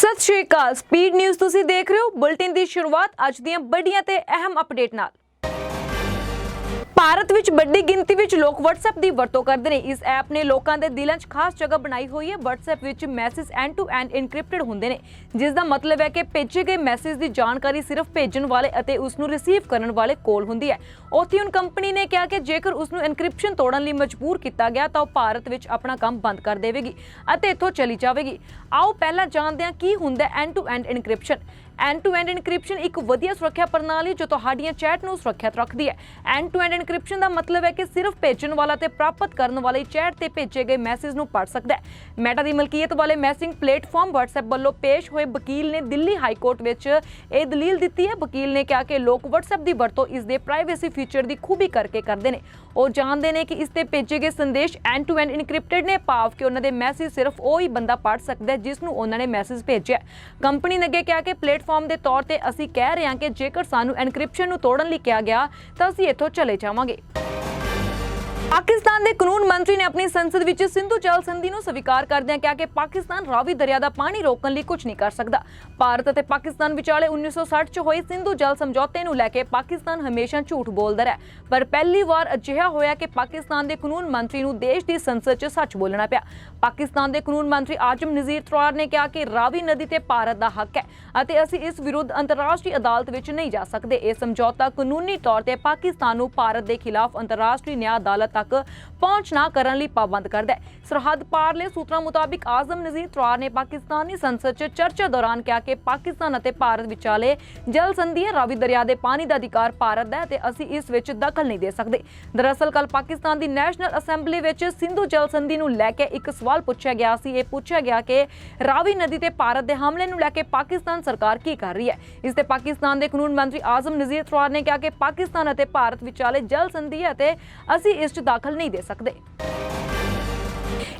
ਸਤਿ ਸ਼੍ਰੀ ਅਕਾਲ। Speed news ਤੁਸੀਂ ਦੇਖ ਰਹੇ ਹੋ ਬੁਲਟਿਨ ਦੀ ਸ਼ੁਰੂਆਤ ਅੱਜ ਦੀਆਂ ਵੱਡੀਆਂ ਤੇ ਅਹਿਮ ਅਪਡੇਟ ਨਾਲ। ਭਾਰਤ ਵਿੱਚ ਵੱਡੀ ਗਿਣਤੀ ਵਿੱਚ ਲੋਕ WhatsApp ਦੀ ਵਰਤੋਂ ਕਰਦੇ ਨੇ। ਇਸ ਐਪ ਨੇ ਲੋਕਾਂ ਦੇ ਦਿਲਾਂ 'ਚ ਖਾਸ ਜਗ੍ਹਾ ਬਣਾਈ ਹੋਈ ਹੈ। WhatsApp ਵਿੱਚ message end to end encrypted ਹੁੰਦੇ ਨੇ। ਜਿਸ ਦਾ ਮਤਲਬ ਹੈ ਕਿ ਭੇਜੇ ਗਏ ਮੈਸੇਜ ਦੀ ਜਾਣਕਾਰੀ ਸਿਰਫ ਭੇਜਣ ਵਾਲੇ ਅਤੇ ਉਸ ਨੂੰ ਰਿਸੀਵ ਕਰਨ ਵਾਲੇ ਕੋਲ ਹੁੰਦੀ ਹੈ। ਉੱਥੇ ਹੁਣ ਕੰਪਨੀ ਨੇ ਕਿਹਾ ਕਿ ਜੇਕਰ ਉਸ ਨੂੰ ਐਨਕ੍ਰਿਪਸ਼ਨ ਤੋੜਨ ਲਈ ਮਜਬੂਰ ਕੀਤਾ ਗਿਆ, ਤਾਂ ਉਹ ਭਾਰਤ ਵਿੱਚ ਆਪਣਾ ਕੰਮ ਬੰਦ ਕਰ ਦੇਵੇਗੀ ਅਤੇ ਇੱਥੋਂ ਚਲੀ ਜਾਵੇਗੀ। ਆਓ ਪਹਿਲਾਂ ਜਾਣਦੇ ਹਾਂ ਕੀ ਹੁੰਦਾ ਹੈ end to end encryption end to end encryption ਇੱਕ ਵਧੀਆ ਸੁਰੱਖਿਆ ਪ੍ਰਣਾਲੀ ਜੋ ਤੁਹਾਡੀਆਂ ਚੈਟ ਨੂੰ ਸੁਰੱਖਿਅਤ ਰੱਖਦੀ ਹੈ। ਐਂਡ ਟੂ ਐਂਡ ਇਨਕ੍ਰਿਪਸ਼ਨ ਦਾ ਮਤਲਬ ਹੈ ਕਿ ਸਿਰਫ ਭੇਜਣ ਵਾਲਾ ਤੇ ਪ੍ਰਾਪਤ ਕਰਨ ਵਾਲੇ ਚੈਟ ਤੇ ਭੇਜੇ ਗਏ ਮੈਸੇਜ ਨੂੰ ਪੜ੍ਹ ਸਕਦਾ ਹੈ। ਮੈਟਾ ਦੀ ਮਲਕੀਅਤ ਵਾਲੇ ਮੈਸਿੰਗ ਪਲੇਟਫਾਰਮ WhatsApp ਵੱਲੋਂ ਪੇਸ਼ ਹੋਏ ਵਕੀਲ ਨੇ ਦਿੱਲੀ ਹਾਈ ਕੋਰਟ ਵਿੱਚ ਇਹ ਦਲੀਲ ਦਿੱਤੀ ਹੈ। ਵਕੀਲ ਨੇ ਕਿਹਾ ਕਿ ਲੋਕ WhatsApp ਦੀ ਵਰਤੋਂ ਇਸ ਦੇ ਪ੍ਰਾਈਵੇਸੀ ਫੀਚਰ ਦੀ ਖੂਬੀ ਕਰਕੇ ਕਰਦੇ ਨੇ। ਉਹ ਜਾਣਦੇ ਨੇ ਕਿ ਇਸ ਤੇ ਭੇਜੇ ਗਏ ਸੰਦੇਸ਼ ਐਂਡ ਟੂ ਐਂਡ ਇਨਕ੍ਰਿਪਟਡ ਨੇ। ਭਾਵ ਕਿ ਉਹਨਾਂ ਦੇ ਮੈਸੇਜ ਸਿਰਫ ਉਹ ਹੀ ਬੰਦਾ ਪੜ੍ਹ ਸਕਦਾ ਹੈ ਜਿਸ ਨੂੰ ਉਹਨਾਂ ਨੇ ਮੈਸੇਜ ਭੇਜਿਆ। ਕੰਪਨੀ ਨੇ ਅੱਗੇ ਕਿਹਾ ਕਿ ਪਲੇਟਫਾਰਮ ਦੇ ਤੌਰ ਤੇ ਅਸੀਂ ਕਹਿ ਰਹੇ ਹਾਂ ਕਿ ਜੇਕਰ ਸਾਨੂੰ ਐਨਕ੍ਰਿਪਸ਼ਨ ਨੂੰ ਤੋੜਨ ਲਈ ਕਿਹਾ ਗਿਆ ਤਾਂ ਅਸੀਂ ਇੱਥੋਂ ਚਲੇ ਜਾਵਾਂਗੇ। ਪਾਕਿਸਤਾਨ ਦੇ ਕਾਨੂੰਨ ਮੰਤਰੀ ਨੇ ਆਪਣੀ ਸੰਸਦ ਵਿੱਚ ਸਿੰਧੂ ਜਲ ਸੰਧੀ ਨੂੰ ਸਵੀਕਾਰ ਕਰਦਿਆਂ ਕਿਹਾ ਕਿ ਪਾਕਿਸਤਾਨ ਰਾਵੀ ਦਰਿਆ ਦਾ ਪਾਣੀ ਰੋਕਣ ਲਈ ਕੁਝ ਨਹੀਂ ਕਰ ਸਕਦਾ। ਭਾਰਤ ਅਤੇ ਪਾਕਿਸਤਾਨ ਵਿਚਾਲੇ 1960 ਚ ਹੋਏ ਸਿੰਧੂ ਜਲ ਸਮਝੌਤੇ ਨੂੰ ਲੈ ਕੇ ਪਾਕਿਸਤਾਨ ਹਮੇਸ਼ਾ ਝੂਠ ਬੋਲਦਾ ਰਿਹਾ। ਪਰ ਪਹਿਲੀ ਵਾਰ ਅਜਿਹਾ ਹੋਇਆ ਕਿ ਪਾਕਿਸਤਾਨ ਦੇ ਕਾਨੂੰਨ ਮੰਤਰੀ ਨੂੰ ਦੇਸ਼ ਦੀ ਸੰਸਦ 'ਚ ਸੱਚ ਬੋਲਣਾ ਪਿਆ। ਪਾਕਿਸਤਾਨ ਦੇ ਕਾਨੂੰਨ ਮੰਤਰੀ ਆਜਮ ਨਜ਼ੀਰ ਤਰਾਰ ਨੇ ਕਿਹਾ ਕਿ ਰਾਵੀ ਨਦੀ ਤੇ ਭਾਰਤ ਦਾ ਹੱਕ ਹੈ ਅਤੇ ਅਸੀਂ ਇਸ ਵਿਰੁੱਧ ਅੰਤਰਰਾਸ਼ਟਰੀ ਅਦਾਲਤ ਵਿੱਚ ਨਹੀਂ ਜਾ ਸਕਦੇ। ਇਹ ਸਮਝੌਤਾ ਕਾਨੂੰਨੀ ਤੌਰ ਤੇ ਪਾਕਿਸਤਾਨ ਨੂੰ ਭਾਰਤ ਦੇ ਖਿਲਾਫ ਅੰਤਰਰਾਸ਼ਟਰੀ ਨਿਆਂ ਅਦਾਲਤ ਤੱਕ ਪਹੁੰਚ ਨਾ ਕਰਨ ਲਈ ਪਾਬੰਦ ਕਰਦਾ ਹੈ। ਸਰਹੱਦ ਪਾਰਲੇ ਸੂਤਰਾਂ ਮੁਤਾਬਿਕ ਆਜ਼ਮ ਨਜ਼ੀਰ ਤਰਾਰ ਨੇ ਪਾਕਿਸਤਾਨੀ ਸੰਸਦ 'ਚ ਚਰਚਾ ਦੌਰਾਨ ਕਿਹਾ ਕਿ ਪਾਕਿਸਤਾਨ ਅਤੇ ਭਾਰਤ ਵਿਚਾਲੇ ਜਲ ਸੰਧੀ ਹੈ। ਰਾਵੀ ਦਰਿਆ ਦੇ ਪਾਣੀ ਦਾ ਅਧਿਕਾਰ ਭਾਰਤ ਦਾ ਹੈ ਤੇ ਅਸੀਂ ਇਸ ਵਿੱਚ ਦਖਲ ਨਹੀਂ ਦੇ ਸਕਦੇ। ਦਰਅਸਲ ਕੱਲ ਪਾਕਿਸਤਾਨ ਦੀ ਨੈਸ਼ਨਲ ਅਸੈਂਬਲੀ ਵਿੱਚ ਸਿੰਧੂ ਜਲ ਸੰਧੀ ਨੂੰ ਲੈ ਕੇ ਇੱਕ ਸਵਾਲ ਪੁੱਛਿਆ ਗਿਆ ਸੀ। ਇਹ ਪੁੱਛਿਆ ਗਿਆ ਕਿ ਰਾਵੀ ਨਦੀ ਤੇ ਭਾਰਤ ਦੇ ਹਮਲੇ ਨੂੰ ਲੈ ਕੇ ਪਾਕਿਸਤਾਨ ਸਰਕਾਰ ਕੀ ਕਰ ਰਹੀ ਹੈ? ਇਸ ਤੇ ਪਾਕਿਸਤਾਨ ਦੇ ਕਾਨੂੰਨ ਮੰਤਰੀ ਆਜ਼ਮ ਨਜ਼ੀਰ ਤਰਾਰ ਨੇ ਕਿਹਾ ਕਿ ਪਾਕਿਸਤਾਨ ਅਤੇ ਭਾਰਤ ਵਿਚਾਲੇ ਜਲ ਸੰਧੀ ਹੈ ਤੇ ਅਸੀਂ ਇਸ 'ਚ ਦਾਖਲ ਨਹੀਂ ਦੇ ਸਕਦੇ।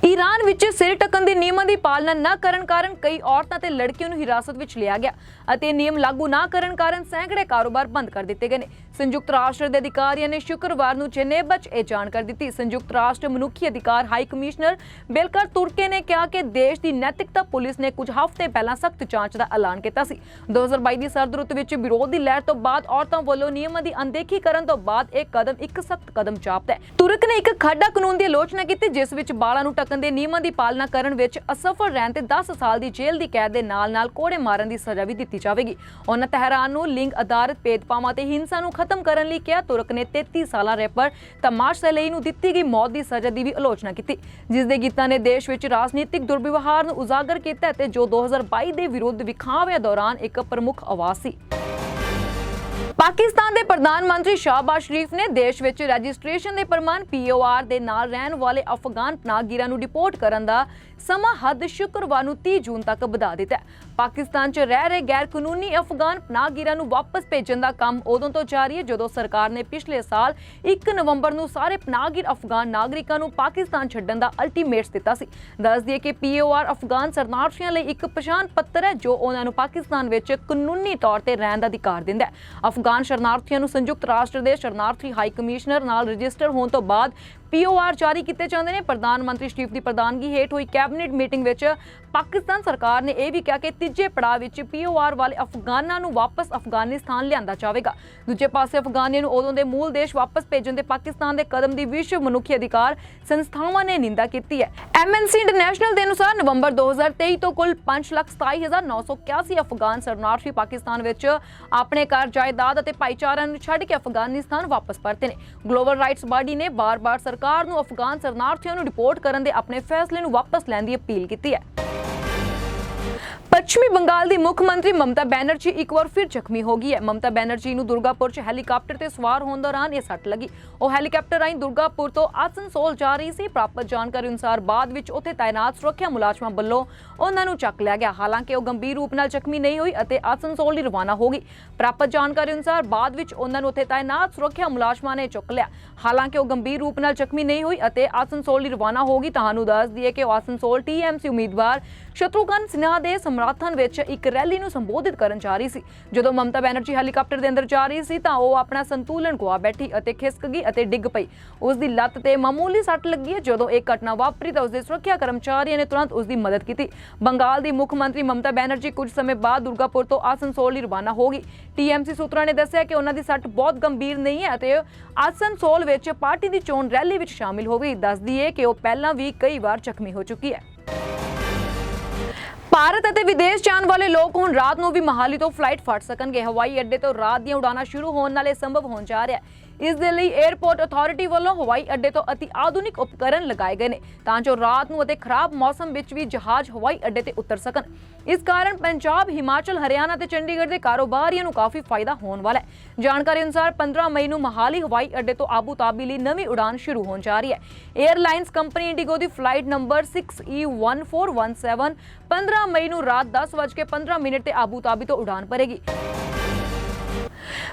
ਈਰਾਨ ਵਿੱਚ ਸਿਰ ਟਕਣ ਦੇ ਨਿਯਮਾਂ ਦੀ ਪਾਲਣਾ ਨਾ ਕਰਨ ਕਾਰਨ ਕਈ ਔਰਤਾਂ ਤੇ ਲੜਕੀਆਂ ਨੂੰ ਹਿਰਾਸਤ ਵਿੱਚ ਲਿਆ ਗਿਆ ਅਤੇ ਨਿਯਮ ਲਾਗੂ ਨਾ ਕਰਨ ਕਾਰਨ ਸੈਂਕੜੇ ਕਾਰੋਬਾਰ ਬੰਦ ਕਰ ਦਿੱਤੇ ਗਏ ਨੇ। ਸੰਯੁਕਤ ਰਾਸ਼ਟਰ ਦੇ ਅਧਿਕਾਰੀਆਂ ਨੇ ਸ਼ੁੱਕਰਵਾਰ ਨੂੰ ਜਨੇਵਾ 'ਚ ਇਹ ਜਾਣਕਾਰੀ ਦਿੱਤੀ। ਸੰਯੁਕਤ ਰਾਸ਼ਟਰ ਮਨੁੱਖੀ ਅਧਿਕਾਰ ਹਾਈ ਕਮਿਸ਼ਨਰ ਬੇਲਕਰ ਤੁਰਕੇ ਨੇ ਕਿਹਾ ਕਿ ਦੇਸ਼ ਦੀ ਨੈਤਿਕਤਾ ਪੁਲਿਸ ਨੇ ਕੁਝ ਹਫ਼ਤੇ ਪਹਿਲਾਂ ਸਖਤ ਜਾਂਚ ਦਾ ਐਲਾਨ ਕੀਤਾ ਸੀ। 2022 ਦੀ ਸਰਦ ਰੁੱਤ ਵਿੱਚ ਵਿਰੋਧ ਦੀ ਲਹਿਰ ਤੋਂ ਬਾਅਦ ਔਰਤਾਂ ਵੱਲੋਂ ਨਿਯਮਾਂ ਦੀ ਅਣਦੇਖੀ ਕਰਨ ਤੋਂ ਬਾਅਦ ਇਹ ਕਦਮ ਇੱਕ ਸਖਤ ਕਦਮ ਜਾਪਦਾ ਹੈ। ਤੁਰਕ ਨੇ ਇੱਕ ਖੱਡਾ ਕਾਨੂੰਨ ਦੀ ਆਲੋਚਨਾ ਕੀਤੀ, ਜਿਸ ਵਿੱਚ ਬਾਲਾਂ ਨੂੰ ਟਕਣ ਦੇ ਨਿਯਮਾਂ ਦੀ ਪਾਲਣਾ ਕਰਨ ਵਿੱਚ ਅਸਫਲ ਰਹਿਣ ਤੇ 10 ਸਾਲ ਦੀ ਜੇਲ੍ਹ ਦੀ ਕੈਦ ਦੇ ਨਾਲ-ਨਾਲ ਕੋੜੇ ਮਾਰਨ ਦੀ ਸਜ਼ਾ ਵੀ ਦਿੱਤੀ ਜਾਵੇਗੀ। ਉਹਨਾਂ ਤਹਿਰਾਨ ਨੂੰ ਲਿੰਗ ਆਧਾਰਿਤ ਭੇਦਭਾਵਾਂ ਤੇ ਹਿੰਸਾ ਨੂੰ ਖਤਮ ਕਰਨ ਲਈ ਕਿਹਾ। ਤੁਰਕ ਨੇ 33 ਸਾਲਾ ਰੈਪਰ ਤਮਾਸ਼ ਸਲੇਈ ਨੂੰ ਦਿੱਤੀ ਗਈ ਮੌਤ ਦੀ ਸਜ਼ਾ ਦੀ ਵੀ ਆਲੋਚਨਾ ਕੀਤੀ। ਜਿਸ ਦੇ ਗੀਤਾਂ ਨੇ ਦੇਸ਼ ਵਿੱਚ ਰਾਜਨੀਤਿਕ ਦੁਰਵਿਵਹਾਰ ਨੂੰ ਉਜਾਗਰ ਕੀਤਾ ਤੇ ਜੋ 2022 ਦੇ ਵਿਰੁੱਧ ਵਿਖਾਵਿਆਂ ਦੌਰਾਨ ਇੱਕ ਪ੍ਰਮੁੱਖ ਆਵਾਜ਼ ਸੀ। ਪਾਕਿਸਤਾਨ ਦੇ ਪ੍ਰਧਾਨ ਮੰਤਰੀ ਸ਼ਾਹਬਾਜ਼ ਸ਼ਰੀਫ ਨੇ ਦੇਸ਼ ਵਿੱਚ ਰਜਿਸਟ੍ਰੇਸ਼ਨ ਦੇ ਪ੍ਰਮਾਣ ਪੀਓਆਰ ਦੇ ਨਾਲ ਰਹਿਣ ਵਾਲੇ ਅਫਗਾਨ ਪਨਾਹਗੀਰਾਂ ਨੂੰ ਡਿਪੋਰਟ ਕਰਨ ਦਾ ਸਮਾਂ ਹੱਦ ਸ਼ੁੱਕਰਵਾਰ ਨੂੰ 30 ਜੂਨ ਤੱਕ ਵਧਾ ਦਿੱਤਾ ਹੈ। ਪਾਕਿਸਤਾਨ 'ਚ ਰਹਿ ਰਹੇ ਗੈਰ ਕਾਨੂੰਨੀ ਅਫਗਾਨ ਪਨਾਹਗੀਰਾਂ ਨੂੰ ਵਾਪਸ ਭੇਜਣ ਦਾ ਕੰਮ ਉਦੋਂ ਤੋਂ ਜਾਰੀ ਹੈ, ਜਦੋਂ ਸਰਕਾਰ ਨੇ ਪਿਛਲੇ ਸਾਲ 1 ਨਵੰਬਰ ਨੂੰ ਸਾਰੇ ਪਨਾਹਗੀਰ ਅਫਗਾਨ ਨਾਗਰਿਕਾਂ ਨੂੰ ਪਾਕਿਸਤਾਨ ਛੱਡਣ ਦਾ ਅਲਟੀਮੇਟਸ ਦਿੱਤਾ ਸੀ। ਦੱਸ ਦਈਏ ਕਿ ਪੀਓਆਰ ਅਫਗਾਨ ਸ਼ਰਨਾਰਥੀਆਂ ਲਈ ਇੱਕ ਪਛਾਣ ਪੱਤਰ ਹੈ, ਜੋ ਉਹਨਾਂ ਨੂੰ ਪਾਕਿਸਤਾਨ ਵਿੱਚ ਕਾਨੂੰਨੀ ਤੌਰ ਤੇ ਰਹਿਣ ਦਾ ਅਧਿਕਾਰ ਦਿੰਦਾ ਹੈ। ਅਫਗਾਨ ਸ਼ਰਨਾਰਥੀਆਂ ਨੂੰ ਸੰਯੁਕਤ ਰਾਸ਼ਟਰ ਦੇ ਸ਼ਰਨਾਰਥੀ ਹਾਈ ਕਮਿਸ਼ਨਰ ਨਾਲ ਰਜਿਸਟਰ ਹੋਣ ਤੋਂ ਬਾਅਦ ਪੀਓਆਰ ਜਾਰੀ ਕੀਤੇ ਜਾਂਦੇ ਨੇ। ਪ੍ਰਧਾਨ ਮੰਤਰੀ ਸ਼ਰੀਫ ਦੀ ਪ੍ਰਧਾਨਗੀ ਹੇਠ ਹੋਈ ਕੈਬਨਿਟ ਮੀਟਿੰਗ ਵਿੱਚ ਪਾਕਿਸਤਾਨ ਸਰਕਾਰ ਨੇ ਇਹ ਵੀ ਕਿਹਾ ਕਿ ਤੀਜੇ ਪੜਾਅ ਵਿੱਚ ਪੀਓਆਰ ਵਾਲੇ ਅਫਗਾਨਾਂ ਨੂੰ ਵਾਪਸ ਅਫਗਾਨਿਸਤਾਨ ਲਿਆਂਦਾ ਜਾਵੇਗਾ। ਦੂਜੇ ਪਾਸੇ ਅਫਗਾਨੀਆਂ ਨੂੰ ਉਦੋਂ ਦੇ ਮੂਲ ਦੇਸ਼ ਵਾਪਸ ਭੇਜਣ ਦੇ ਪਾਕਿਸਤਾਨ ਦੇ ਕਦਮ ਦੀ ਵਿਸ਼ਵ ਮਨੁੱਖੀ ਅਧਿਕਾਰ ਸੰਸਥਾਵਾਂ ਨੇ ਨਿੰਦਾ ਕੀਤੀ ਹੈ। ਐਮਐਨਸੀ ਇੰਟਰਨੈਸ਼ਨਲ ਦੇ ਅਨੁਸਾਰ ਨਵੰਬਰ 2023 ਤੋਂ ਕੁੱਲ 527981 ਅਫਗਾਨ ਸ਼ਰਨਾਰਥੀ ਪਾਕਿਸਤਾਨ ਵਿੱਚ ਆਪਣੇ ਘਰ ਜਾਇਦਾਦ ਅਤੇ ਭਾਈਚਾਰਿਆਂ ਨੂੰ ਛੱਡ ਕੇ ਅਫਗਾਨਿਸਤਾਨ ਵਾਪਸ ਪਰਤੇ ਨੇ। ਗਲੋਬਲ ਰਾਈਟਸ ਬਾਡੀ ਨੇ ਬਾਰ-ਬਾਰ ਸਰਕਾਰ ਨੂੰ ਅਫਗਾਨ ਸ਼ਰਨਾਰਥੀਆਂ ਨੂੰ ਰਿਪੋਰਟ ਕਰਨ ਦੇ ਆਪਣੇ ਫੈਸਲੇ ਨੂੰ ਵਾਪਸ ਲੈਣ ਦੀ ਅਪੀਲ ਕੀਤੀ ਹੈ। ਪੱਛਮੀ ਬੰਗਾਲ ਦੀ ਮੁੱਖ ਮੰਤਰੀ ਮਮਤਾ ਬੈਨਰਜੀ ਇੱਕ ਵਾਰ ਫਿਰ ਜ਼ਖਮੀ ਹੋ ਗਈ ਹੈ। ਮਮਤਾ ਬੈਨਰਜੀ ਨੂੰ ਦੁਰਗਾਪੁਰ 'ਚ ਹੈਲੀਕਾਪਟਰ ਤੇ ਸਵਾਰ ਹੋਣ ਦੌਰਾਨ ਇਹ ਸੱਟ ਲੱਗੀ। ਉਹ ਹੈਲੀਕਾਪਟਰ ਰਾਹੀਂ ਦੁਰਗਾਪੁਰ ਤੋਂ ਆਸਨਸੋਲ ਜਾ ਰਹੀ ਸੀ। ਪ੍ਰਾਪਤ ਜਾਣਕਾਰੀ ਅਨੁਸਾਰ ਬਾਅਦ ਵਿੱਚ ਉੱਥੇ ਤਾਇਨਾਤ ਸੁਰੱਖਿਆ ਮੁਲਾਜ਼ਮਾਂ ਵੱਲੋਂ ਉਹਨਾਂ ਨੂੰ ਚੱਕ ਲਿਆ ਗਿਆ। ਹਾਲਾਂਕਿ ਉਹ ਗੰਭੀਰ ਰੂਪ ਨਾਲ ਜ਼ਖਮੀ ਨਹੀਂ ਹੋਈ ਅਤੇ ਆਸਨਸੋਲ ਲਈ ਰਵਾਨਾ ਹੋ ਗਈ। ਪ੍ਰਾਪਤ ਜਾਣਕਾਰੀ ਅਨੁਸਾਰ ਬਾਅਦ ਵਿੱਚ ਉਹਨਾਂ ਨੂੰ ਉੱਥੇ ਤਾਇਨਾਤ ਸੁਰੱਖਿਆ ਮੁਲਾਜ਼ਮਾਂ ਨੇ ਚੁੱਕ ਲਿਆ। ਹਾਲਾਂਕਿ ਉਹ ਗੰਭੀਰ ਰੂਪ ਨਾਲ ਜ਼ਖਮੀ ਨਹੀਂ ਹੋਈ ਅਤੇ ਆਸਨਸੋਲ ਲਈ ਰਵਾਨਾ ਹੋ ਗਈ। ਤੁਹਾਨੂੰ ਦੱਸ ਦਈਏ ਕਿ ਉਹ ਆਸਨਸੋਲ ਟੀਐਮਸੀ ਉਮੀਦਵਾਰ ਸ਼ਤਰੂਘਨ ਸਿਨਹਾ ਦੇ ਸਮਰਥਨ ਵਿੱਚ ਇੱਕ ਰੈਲੀ ਨੂੰ ਸੰਬੋਧਿਤ ਕਰਨ ਜਾ ਰਹੀ ਸੀ। ਜਦੋਂ ਮਮਤਾ ਬੈਨਰਜੀ ਹੈਲੀਕਾਪਟਰ ਦੇ ਅੰਦਰ ਜਾ ਰਹੀ ਸੀ ਤਾਂ ਉਹ ਆਪਣਾ ਸੰਤੁਲਨ ਗਵਾ ਬੈਠੀ ਅਤੇ ਖਿਸਕ ਗਈ ਅਤੇ ਡਿੱਗ ਪਈ। ਉਸ ਦੀ ਲੱਤ ਤੇ ਮਾਮੂਲੀ ਸੱਟ ਲੱਗੀ ਹੈ। ਜਦੋਂ ਇਹ ਘਟਨਾ ਵਾਪਰੀ ਤਾਂ ਉਸ ਦੇ ਸੁਰੱਖਿਆ ਕਰਮਚਾਰੀਆਂ ਨੇ ਤੁਰੰਤ ਉਸ ਦੀ ਮਦਦ ਕੀਤੀ। ਬੰਗਾਲ ਦੀ ਮੁੱਖ ਮੰਤਰੀ ਮਮਤਾ ਬੈਨਰਜੀ ਕੁਝ ਸਮੇਂ ਬਾਅਦ ਦੁਰਗਾਪੁਰ ਤੋਂ ਆਸਨਸੋਲ ਲਈ ਰਵਾਨਾ ਹੋ ਗਈ। ਟੀਐਮਸੀ ਸੂਤਰਾਂ ਨੇ ਦੱਸਿਆ ਕਿ ਉਹਨਾਂ ਦੀ ਸੱਟ ਬਹੁਤ ਗੰਭੀਰ ਨਹੀਂ ਹੈ ਅਤੇ ਆਸਨਸੋਲ ਵਿੱਚ ਪਾਰਟੀ ਦੀ ਚੋਣ ਰੈਲੀ ਵਿੱਚ ਸ਼ਾਮਿਲ ਹੋ ਗਈ। ਦੱਸਦੀ ਹੈ ਕਿ ਉਹ ਪਹਿਲਾਂ ਵੀ ਕਈ ਵਾਰ ਜ਼ਖਮੀ ਹੋ ਚੁੱਕੀ ਹੈ। ਭਾਰਤ ਅਤੇ ਵਿਦੇਸ਼ ਜਾਣ ਵਾਲੇ ਲੋਕ ਹੁਣ ਰਾਤ ਨੂੰ ਵੀ ਮਹਾਲੀ ਤੋਂ ਫਲਾਈਟ ਫੜ ਸਕਣਗੇ। ਹਵਾਈ ਅੱਡੇ ਤੋਂ ਰਾਤ ਦੀਆਂ ਉਡਾਨਾਂ ਸ਼ੁਰੂ ਹੋਣ ਨਾਲ ਇਹ ਸੰਭਵ ਹੋਣ ਜਾ ਰਿਹਾ ਹੈ। ਇਸ ਦੇ ਲਈ 에ਅਰਪੋਰਟ ਅਥਾਰਟੀ ਵੱਲੋਂ ਹਵਾਈ ਅੱਡੇ ਤੋਂ ਅਤੀ ਆਧੁਨਿਕ ਉਪਕਰਨ ਲਗਾਏ ਗਏ ਨੇ ਤਾਂ ਜੋ ਰਾਤ ਨੂੰ ਅਤੇ ਖਰਾਬ ਮੌਸਮ ਵਿੱਚ ਵੀ ਜਹਾਜ਼ ਹਵਾਈ ਅੱਡੇ ਤੇ ਉਤਰ ਸਕਣ। ਇਸ ਕਾਰਨ ਪੰਜਾਬ, ਹਿਮਾਚਲ, ਹਰਿਆਣਾ ਤੇ ਚੰਡੀਗੜ੍ਹ ਦੇ ਕਾਰੋਬਾਰੀਆਂ ਨੂੰ ਕਾਫੀ ਫਾਇਦਾ ਹੋਣ ਵਾਲਾ ਹੈ। ਜਾਣਕਾਰੀ ਅਨੁਸਾਰ 15 ਮਈ ਨੂੰ ਮਹਾਲੀ ਹਵਾਈ ਅੱਡੇ ਤੋਂ ਆਬੂ ਤਾਬੀ ਲਈ ਨਵੀਂ ਉਡਾਨ ਸ਼ੁਰੂ ਹੋਣ ਜਾ ਰਹੀ ਹੈ। 에ਅਰਲਾਈਨਸ ਕੰਪਨੀ ਇੰਡੀਗੋ ਦੀ ਫਲਾਈਟ ਨੰਬਰ E 6E1417 15 ਮਈ ਨੂੰ ਰਾਤ 10:15 ਮਿੰਟ ਤੇ ਆਬੂ ਤਾਬੀ ਤੋਂ ਉਡਾਨ ਭਰੇਗੀ।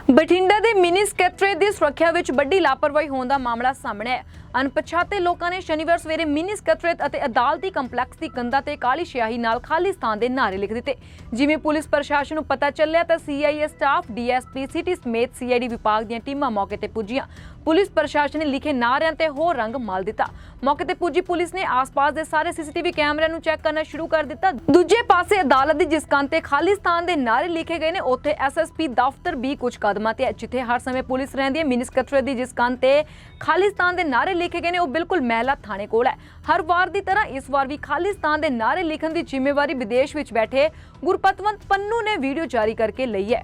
ਬਠਿੰਡਾ ਦੇ ਮਿਨੀ ਸਕੱਤਰੇਤ ਦੀ ਸੁਰੱਖਿਆ ਵਿੱਚ ਵੱਡੀ ਲਾਪਰਵਾਹੀ ਹੋਣ ਦਾ ਮਾਮਲਾ ਸਾਹਮਣੇ ਹੈ ਅਣਪਛਾਤੇ ਲੋਕਾਂ ਨੇ ਸ਼ਨੀਵਾਰ ਸਵੇਰੇ ਮਿਨੀ ਸਕੱਤਰੇਤ ਅਤੇ ਅਦਾਲਤੀ ਕੰਪਲੈਕਸ ਦੀ ਕੰਧਾਂ ਤੇ ਕਾਲੀ ਸਿਆਹੀ ਨਾਲ ਖਾਲਿਸਤਾਨ ਦੇ ਨਾਅਰੇ ਲਿਖ ਦਿੱਤੇ। ਜਿਵੇਂ ਪੁਲਿਸ ਪ੍ਰਸ਼ਾਸਨ ਨੂੰ ਪਤਾ ਚੱਲਿਆ ਤਾਂ ਸੀਆਈਏ ਸਟਾਫ ਡੀਐਸਪੀ ਸਿਟੀ ਸਮੇਤ ਸੀਆਈਡੀ ਵਿਭਾਗ ਦੀਆਂ ਟੀਮਾਂ ਮੌਕੇ ਤੇ ਪੁੱਜੀਆਂ। ਪੁਲਿਸ ਪ੍ਰਸ਼ਾਸਨ ਨੇ ਲਿਖੇ ਨਾਅਰਿਆਂ ਤੇ ਹੋਰ ਰੰਗ ਮਲ ਦਿੱਤਾ। ਮੌਕੇ ਤੇ ਪੁੱਜੀ ਪੁਲਿਸ ਨੇ ਆਸ-ਪਾਸ ਦੇ ਸਾਰੇ ਸੀਸੀਟੀਵੀ ਕੈਮਰਿਆਂ ਨੂੰ ਚੈੱਕ ਕਰਨਾ ਸ਼ੁਰੂ ਕਰ ਦਿੱਤਾ। ਦੂਜੇ ਪਾਸੇ ਅਦਾਲਤ ਦੀ ਜਿਸ ਕੰਨ ਤੇ ਖਾਲਿਸਤਾਨ ਦੇ ਨਾਅਰੇ ਲਿਖੇ ਗਏ ਨੇ, ਉੱਥੇ ਐਸਐਸਪੀ ਦਫ਼ਤਰ ਵੀ ਕੁਝ ਕਦਮਾਂ ਤੇ ਹੈ ਜਿੱਥੇ ਹਰ ਸਮੇਂ ਪੁਲਿਸ ਰਹਿੰਦੀ ਹੈ। ਮਿਨੀ ਸਕੱਤਰੇਤ ਦੀ ਜਿਸ ਕੰਨ ਤੇ ਖਾਲਿਸਤਾਨ ਦੇ ਨਾਅਰੇ ਲਿਖੇ ਗਏ ਨੇ ਉਹ ਬਿਲਕੁਲ ਮਹਿਲਾ ਥਾਣੇ ਕੋਲ ਹੈ। ਹਰ ਵਾਰ ਦੀ ਤਰ੍ਹਾਂ ਇਸ ਵਾਰ ਵੀ ਖਾਲਿਸਤਾਨ ਦੇ ਨਾਅਰੇ ਲਿਖਣ ਦੀ ਜ਼ਿੰਮੇਵਾਰੀ ਵਿਦੇਸ਼ ਵਿੱਚ ਬੈਠੇ ਗੁਰਪਤਵੰਤ ਪੰਨੂ ਨੇ ਵੀਡੀਓ ਜਾਰੀ ਕਰਕੇ ਲਈ ਹੈ।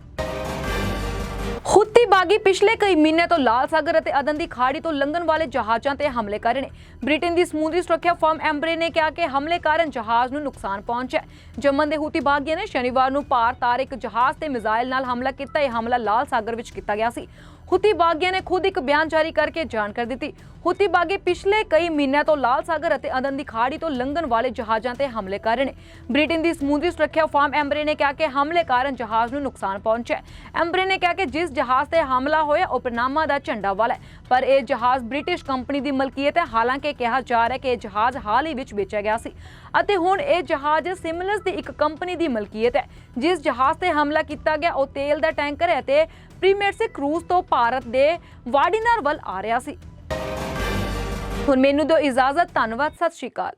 ਹੁੱਤੀ ਬਾਗੀ ਪਿਛਲੇ ਕਈ ਮਹੀਨੇ ਤੋਂ ਲਾਲ ਸਾਗਰ ਅਤੇ ਅਦਨ ਦੀ ਖਾੜੀ ਤੋਂ ਲੰਘਣ ਵਾਲੇ ਜਹਾਜ਼ਾਂ ਤੇ ਹਮਲੇ ਕਰ ਰਹੇ ਨੇ। ਬ੍ਰਿਟੇਨ ਦੀ ਸਮੁੰਦਰੀ ਸੁਰੱਖਿਆ ਫਰਮ ਐਮਬਰੇ ਨੇ ਕਿਹਾ ਕਿ ਹਮਲੇ ਕਾਰਨ ਜਹਾਜ਼ ਨੂੰ ਨੁਕਸਾਨ ਪਹੁੰਚਿਆ ਹੈ। ਜਮਨ ਦੇ ਹੁੱਤੀ ਬਾਗੀਆਂ ਨੇ ਸ਼ਨੀਵਾਰ ਨੂੰ ਭਾਰਤ ਆਰ ਇੱਕ ਜਹਾਜ਼ ਤੇ ਮਿਜ਼ਾਈਲ ਨਾਲ ਹਮਲਾ ਕੀਤਾ। ਇਹ ਹਮਲਾ ਲਾਲ ਸਾਗਰ ਵਿੱਚ ਕੀਤਾ ਗਿਆ ਸੀ। ਹੁੱਤੀ ਬਾਗੀਆਂ ਨੇ ਖੁਦ ਇੱਕ ਬਿਆਨ ਜਾਰੀ ਕਰਕੇ ਜਾਣਕਾਰੀ ਦਿੱਤੀ। ਹੁੱਤੀ ਬਾਗੀ ਪਿਛਲੇ ਕਈ ਮਹੀਨਿਆਂ ਤੋਂ ਲਾਲ ਸਾਗਰ ਅਤੇ ਅਦਨ ਦੀ ਖਾੜੀ ਤੋਂ ਲੰਘਣ ਵਾਲੇ ਜਹਾਜ਼ਾਂ ਤੇ ਹਮਲੇ ਕਰ ਰਹੇ ਨੇ। ਬ੍ਰਿਟੇਨ ਦੀ ਸਮੁੰਦਰੀ ਸੁਰੱਖਿਆ ਫਰਮ ਐਮਬਰੇ ਨੇ ਕਿਹਾ ਕਿ ਹਮਲੇ ਕਾਰਨ ਜਹਾਜ਼ ਨੂੰ ਨੁਕਸਾਨ ਪਹੁੰਚਿਆ ਐਮਬਰੇ ਨੇ ਕਿਹਾ ਕਿ ਜਿਸ ਜਹਾਜ਼ ਤੇ ਹਮਲਾ ਹੋਇਆ, ਉਹ ਪਨਾਮਾ ਦਾ ਝੰਡਾ ਵਾਲਾ ਹੈ। ਪਰ ਇਹ ਜਹਾਜ਼ ਬ੍ਰਿਟਿਸ਼ ਕੰਪਨੀ ਦੀ ਮਲਕੀਅਤ ਹੈ। ਹਾਲਾਂਕਿ ਕਿਹਾ ਜਾ ਰਿਹਾ ਹੈ ਕਿ ਇਹ ਜਹਾਜ਼ ਹਾਲ ਹੀ ਵਿੱਚ ਵੇਚਿਆ ਗਿਆ ਸੀ ਅਤੇ ਹੁਣ ਇਹ ਜਹਾਜ਼ ਸਿਮਲਸ ਦੀ ਇੱਕ ਕੰਪਨੀ ਦੀ ਮਲਕੀਅਤ ਹੈ। ਜਿਸ ਜਹਾਜ਼ ਤੇ ਹਮਲਾ ਕੀਤਾ ਗਿਆ, ਉਹ ਤੇਲ ਦਾ ਟੈਂਕਰ ਹੈ ਤੇ ਪ੍ਰੀਮੇਰਸੇ ਕਰੂਜ਼ ਤੋਂ ਭਾਰਤ ਦੇ ਵਾਡੀਨਾਰ ਵੱਲ ਆ ਰਿਹਾ ਸੀ। ਹੁਣ ਮੈਨੂੰ ਦਿਓ ਇਜਾਜ਼ਤ, ਧੰਨਵਾਦ, ਸਤਿ ਸ਼੍ਰੀ ਅਕਾਲ।